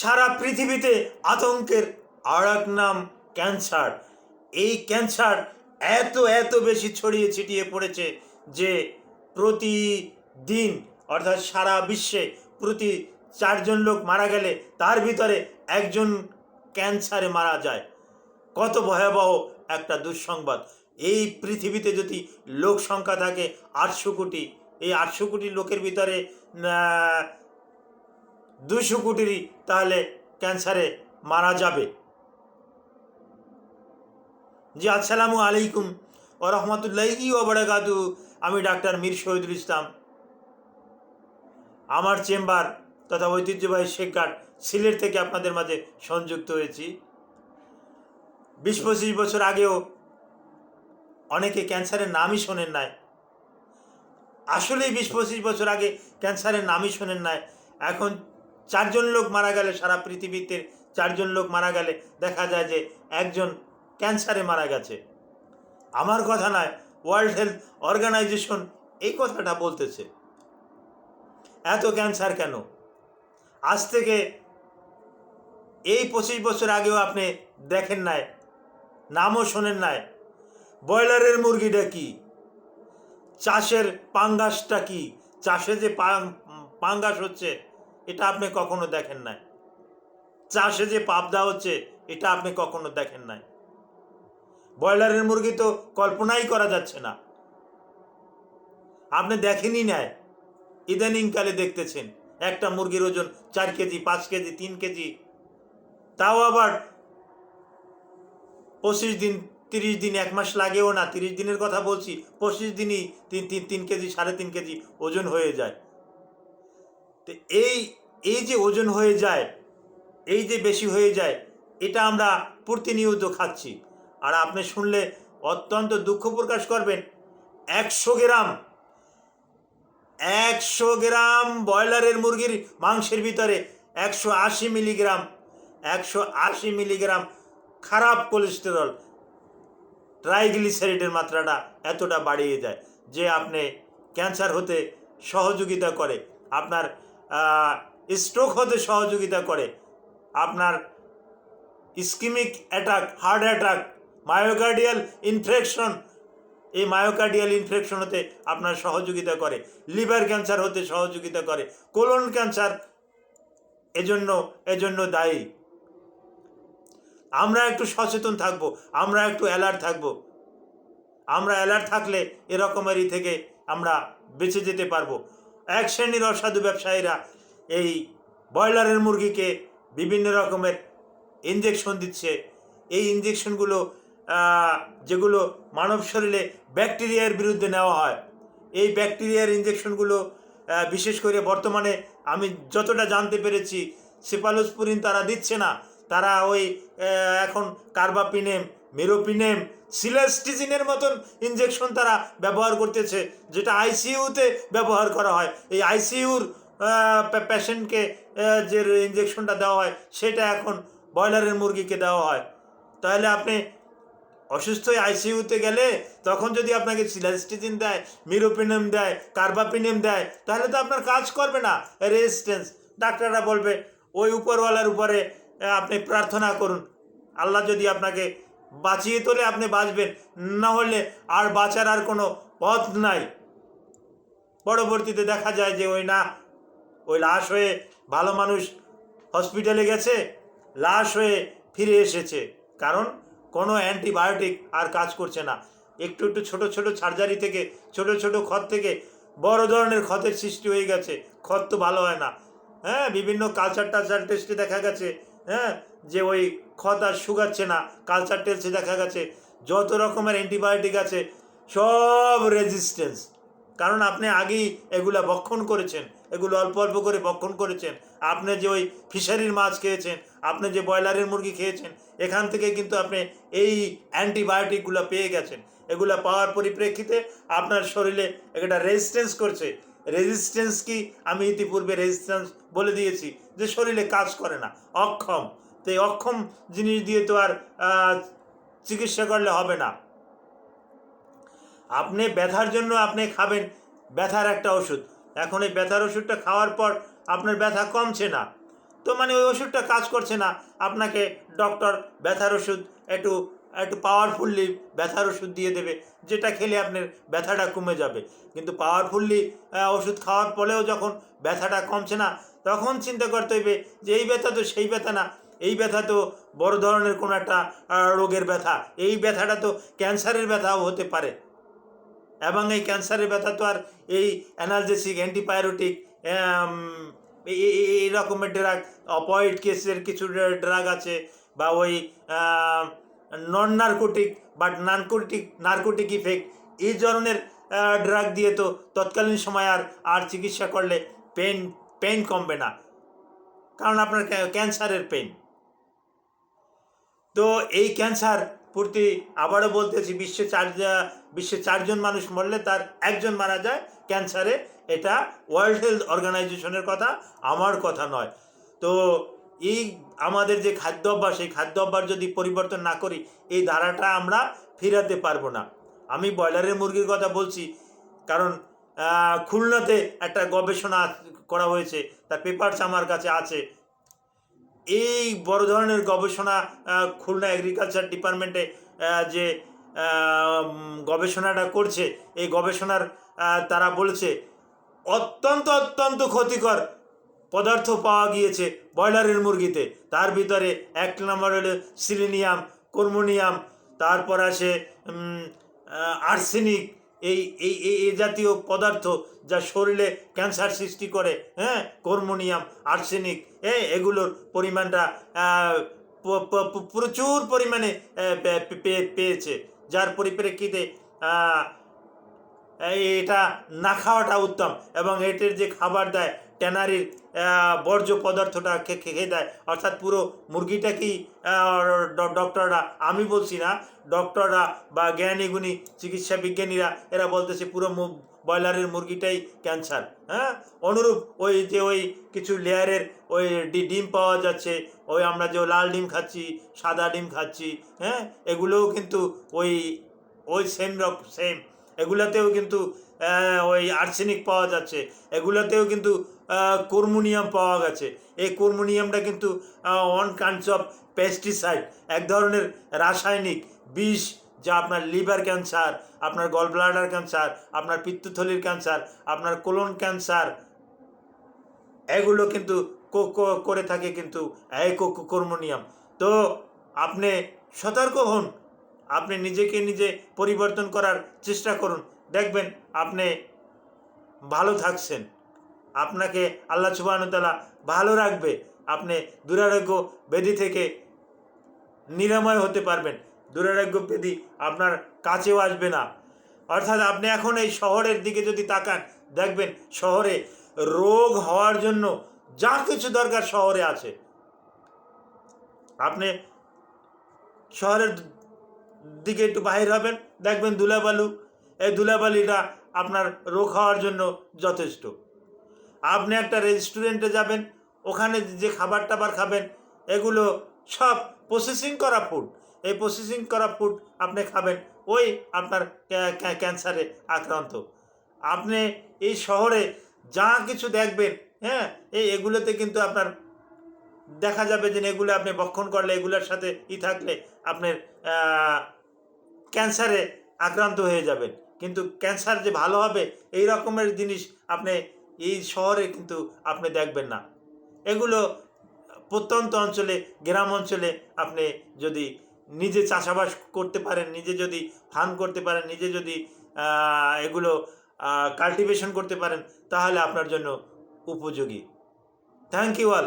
সারা পৃথিবীতে আতঙ্কের আর এক নাম ক্যান্সার। এই ক্যান্সার এত এত বেশি ছড়িয়ে ছিটিয়ে পড়েছে যে প্রতিদিন, অর্থাৎ সারা বিশ্বে প্রতি চারজন লোক মারা গেলে তার ভিতরে একজন ক্যান্সারে মারা যায়। কত ভয়াবহ একটা দুঃসংবাদ। এই পৃথিবীতে যদি লোক সংখ্যা থাকে আটশো কোটি, এই আটশো কোটি লোকের ভিতরে দুশো কোটিরই তাহলে ক্যান্সারে মারা যাবে। জি, আসসালামু আলাইকুম ও রহমতুল্লাহি ওবরাকাতু আমি ডাক্তার মীর শহীদুল ইসলাম। আমার চেম্বার তথা ঐতিহ্যবাহী শেখঘাট সিলেট থেকে আপনাদের মাঝে সংযুক্ত হয়েছি। বিশ পঁচিশ বছর আগেও অনেকে ক্যান্সারের নামই শোনেন নাই। আসলেই বিশ পঁচিশ বছর আগে ক্যান্সারের নামই শোনেন নাই। এখন চারজন লোক মারা গেলে, সারা পৃথিবীতে চারজন লোক মারা গেলে দেখা যায় যে একজন ক্যান্সারে মারা গেছে। আমার কথা নয় ওয়ার্ল্ড হেলথ অর্গানাইজেশন এই কথাটা বলতেছে। এত ক্যান্সার কেন? আজ থেকে এই পঁচিশ বছর আগেও আপনি দেখেন নাই, নামও শোনেন নাই, ব্রয়লারের মুরগিটা কি? চাষের পাঙ্গাসটা কি? চাষে যে পাঙ্গাস হচ্ছে এটা আপনি কখনো দেখেন নাই। চাষে যে পাবদা হচ্ছে, এটা আপনি কখনো দেখেন নাই। ব্রয়লারের মুরগি তো কল্পনাই করা যাচ্ছে না। আপনি দেখেনই নাই। ইদানিংকালে দেখতেছেন, একটা মুরগির ওজন চার কেজি, পাঁচ কেজি, তিন কেজি। তাও আবার পঁচিশ দিন, তিরিশ দিন, এক মাস লাগেও না। তিরিশ দিনের কথা বলছি, পঁচিশ দিনই তিন তিন তিন কেজি, সাড়ে তিন কেজি ওজন হয়ে যায়। তো এই এই যে ওজন হয়ে যায়, এই যে বেশি হয়ে যায়, এটা আমরা প্রতিনিয়ত খাচ্ছি। আর আপনি শুনলে অত্যন্ত দুঃখ প্রকাশ করবেন, একশো গ্রাম একশো গ্রাম ব্রয়লারের মুরগির মাংসের ভিতরে একশো আশি মিলিগ্রাম, একশো আশি মিলিগ্রাম খারাপ কোলেস্টেরল, ট্রাইগ্লিসারিডের মাত্রাটা এতটা বাড়িয়ে যায় যে আপনি ক্যান্সার হতে সহযোগিতা করে। আপনার স্ট্রোক হতে সহযোগিতা করে। আপনার ischaemic attack heart attack myocardial infection এই মায়োকার্ডিয়াল ইনফেকশন হতে আপনার সহযোগিতা করে। লিভার ক্যান্সার হতে সহযোগিতা করে। কোলন ক্যান্সার এজন্য এজন্য দায়ী। আমরা একটু সচেতন থাকব, আমরা একটু অ্যালার্ট থাকব। আমরা অ্যালার্ট থাকলে এরকমেরই থেকে আমরা বেঁচে যেতে পারব। এক শ্রেণির অসাধু ব্যবসায়ীরা এই ব্রয়লারের মুরগিকে বিভিন্ন রকমের ইঞ্জেকশন দিচ্ছে। এই ইঞ্জেকশনগুলো যেগুলো মানব শরীরে ব্যাকটেরিয়ার বিরুদ্ধে নেওয়া হয়, এই ব্যাকটেরিয়ার ইঞ্জেকশনগুলো বিশেষ করে বর্তমানে আমি যতটা জানতে পেরেছি সেপালোসপুরিন তারা দিচ্ছে না। তারা ওই এখন কার্বাপিনেম মেরোপিনেম, সিলাস্টিজিনের মতন ইঞ্জেকশন তারা ব্যবহার করতেছে, যেটা আইসিইউতে ব্যবহার করা হয়। এই আইসিইউর পেশেন্টকে যে ইঞ্জেকশনটা দেওয়া হয়, সেটা এখন ব্রয়লারের মুরগিকে দেওয়া হয়। তাহলে আপনি অসুস্থ আইসিইউতে গেলে, তখন যদি আপনাকে সিলাস্টিজিন দেয়, মিরোপিনেম দেয়, কার্বাপিনেম দেয়, তাহলে তো আপনার কাজ করবে না রেজিস্ট্যান্স ডাক্তাররা বলবে, ওই উপরওয়ালার উপরে আপনি প্রার্থনা করুন। আল্লাহ যদি আপনাকে বাঁচিয়ে তোলে আপনি বাঁচবেন। না হলে আর বাঁচার আর কোনো পথ নাই। পরবর্তীতে দেখা যায় যে ওই না, ওই লাশ হয়ে ভালো মানুষ হসপিটালে গেছে, লাশ হয়ে ফিরে এসেছে। কারণ কোনো অ্যান্টিবায়োটিক আর কাজ করছে না। একটু একটু ছোট ছোট সার্জারি থেকে, ছোট ছোট ক্ষত থেকে বড় ধরনের ক্ষতের সৃষ্টি হয়ে গেছে। ক্ষত তো ভালো হয় না। হ্যাঁ বিভিন্ন কালচার টালচার টেস্টে দেখা গেছে হ্যাঁ যে ওই ক্ষত আর শুকাচ্ছে না কালচার টেলসে দেখা গেছে, যত রকমের অ্যান্টিবায়োটিক আছে, সব রেজিস্ট্যান্স কারণ আপনি আগেই এগুলা ভক্ষণ করেছেন, এগুলো অল্প অল্প করে ভক্ষণ করেছেন। আপনি যে ওই ফিশারির মাছ খেয়েছেন, আপনি যে ব্রয়লারের মুরগি খেয়েছেন, এখান থেকে কিন্তু আপনি এই অ্যান্টিবায়োটিকগুলো পেয়ে গেছেন। এগুলো পাওয়ার পরিপ্রেক্ষিতে আপনার শরীরে একটা রেজিস্ট্যান্স করছে। রেজিস্ট্যান্স কি? আমি ইতিপূর্বে রেজিস্ট্যান্স বলে দিয়েছি যে শরীরে কাজ করে না, অক্ষম। তো এই অক্ষম জিনিস দিয়ে তো আর চিকিৎসা করলে হবে না। আপনি ব্যথার জন্য আপনি খাবেন, ব্যথার একটা ওষুধ। এখন এই ব্যথার ওষুধটা খাওয়ার পর আপনার ব্যথা কমছে না। তো মানে ওই ওষুধটা কাজ করছে না। আপনাকে ডক্টর ব্যথার ওষুধ, একটু একটু পাওয়ারফুললি ব্যথার ওষুধ দিয়ে দেবে, যেটা খেলে আপনার ব্যথাটা কমে যাবে। কিন্তু পাওয়ারফুললি ওষুধ খাওয়ার পরেও যখন ব্যথাটা কমছে না, তখন চিন্তা করতে হইবে যে, এই ব্যথা তো সেই ব্যথা না। এই ব্যথা তো বড় ধরনের কোনো একটা রোগের ব্যথা। এই ব্যথাটা তো ক্যান্সারের ব্যথাও হতে পারে। এবং এই ক্যান্সারের ব্যথা তো আর এই অ্যানালজেসিক অ্যান্টিবায়োটিক এই রকমের ড্রাগ, অপয়েড কেসের কিছু ড্রাগ আছে বা ওই non narcotic but narcotic narcotic effect, এই ধরনের ড্রাগ দিয়ে তো তৎকালীন সময় আর আর চিকিৎসা করলে পেন পেন কমবে না। কারণ আপনার ক্যান্সারের পেন। তো এই ক্যান্সার প্রতি আবারও বলতেছি, বিশ্বে চার বিশ্বে চারজন মানুষ মরলে তার একজন মারা যায় ক্যান্সারে। এটা ওয়ার্ল্ড হেলথ অর্গানাইজেশনের কথা, আমার কথা নয়। তো এই আমাদের যে খাদ্য অভ্যাস এই খাদ্য অভ্যাস যদি পরিবর্তন না করি, এই ধারাটা আমরা ফিরাতে পারব না। আমি ব্রয়লারের মুরগির কথা বলছি, কারণ খুলনাতে একটা গবেষণা করা হয়েছে, তার পেপারস আমার কাছে আছে। এই বড় ধরনের গবেষণা খুলনা এগ্রিকালচার ডিপার্টমেন্টে যে গবেষণাটা করছে, এই গবেষণার তারা বলেছে, অত্যন্ত অত্যন্ত ক্ষতিকর পদার্থ পাওয়া গিয়েছে ব্রয়লারের মুরগিতে। তার ভিতরে এক নম্বর হলো সিলিনিয়াম, কর্মোনিয়াম, তারপর আসে আর্সেনিক এই এই এই জাতীয় পদার্থ যা শরীরে ক্যান্সার সৃষ্টি করে হ্যাঁ? কর্মোনিয়াম, আর্সেনিক হ্যাঁ? এগুলোর পরিমাণটা প্রচুর পরিমাণে পেয়েছে। যার পরিপ্রেক্ষিতে এটা না খাওয়াটা উত্তম এবং এটির যে খাবার দেয় ট্যানারির বর্জ্য পদার্থটা খেয়ে দেয়। অর্থাৎ পুরো মুরগিটাকেই ডক্টররা, আমি বলছি না, ডক্টররা বা জ্ঞানী গুণী চিকিৎসা বিজ্ঞানীরা, এরা বলতেছে পুরো ব্রয়লারের মুরগিটাই ক্যান্সার হ্যাঁ? অনুরূপ ওই যে ওই কিছু লেয়ারের ওই ডিম পাওয়া যাচ্ছে, ওই আমরা যে লাল ডিম খাচ্ছি, সাদা ডিম খাচ্ছি হ্যাঁ? এগুলোও কিন্তু ওই ওই সেম রক সেম এগুলোতেও কিন্তু ওই আর্সেনিক পাওয়া যাচ্ছে। এগুলোতেও কিন্তু কর্মোনিয়াম পাওয়া গেছে। এই কর্মোনিয়ামটা কিন্তু অন কাইন্ডস অফ পেস্টিসাইড এক ধরনের রাসায়নিক বিষ যা আপনার লিভার ক্যান্সার আপনার গল ব্লাডার ক্যান্সার আপনার পিত্তথলির ক্যান্সার আপনার কোলন ক্যান্সার এগুলো কিন্তু করে থাকে কিন্তু কর্মোনিয়াম। তো আপনি সতর্ক হন, আপনি নিজেকে নিজে পরিবর্তন করার চেষ্টা করুন। দেখবেন আপনি ভালো থাকছেন। আপনাকে আল্লাহ সুবাহতালা ভালো রাখবে। আপনি দুরারোগ্য ব্যাধি থেকে নিরাময় হতে পারবেন। দুরারোগ্য ব্যাধি আপনার কাছেও আসবে না। অর্থাৎ আপনি এখন এই শহরের দিকে যদি তাকান, দেখবেন শহরে রোগ হওয়ার জন্য যা কিছু দরকার শহরে আছে। আপনি শহরের দিকে একটু বাহির হবেন, দেখবেন দুলাবালু এই দুলাবালিটা আপনার রোগ হওয়ার জন্য যথেষ্ট। আপনি একটা রেস্টুরেন্টে যাবেন, ওখানে যে খাবার টাবার খাবেন, এগুলো সব প্রসেসিং করা ফুড এই প্রসেসিং করা ফুড আপনি খাবেন, ওই আপনার ক্যা- ক্যা- ক্যান্সারে আক্রান্ত। আপনি এই শহরে যা কিছু দেখবেন হ্যাঁ এই এগুলোতে কিন্তু আপনার দেখা যাবে যে এগুলো আপনি বক্ষণ করলে, এগুলোর সাথে ই থাকলে আপনার ক্যান্সারে আক্রান্ত হয়ে যাবেন। কিন্তু ক্যান্সার যে ভালো হবে, এই রকমের জিনিস আপনি এই শহরে কিন্তু আপনি দেখবেন না। এগুলো প্রত্যন্ত অঞ্চলে, গ্রাম অঞ্চলে আপনি যদি নিজে চাষাবাস করতে পারেন, নিজে যদি ফার্ম করতে পারেন, নিজে যদি এগুলো কাল্টিভেশন করতে পারেন, তাহলে আপনার জন্য উপযোগী। Thank you all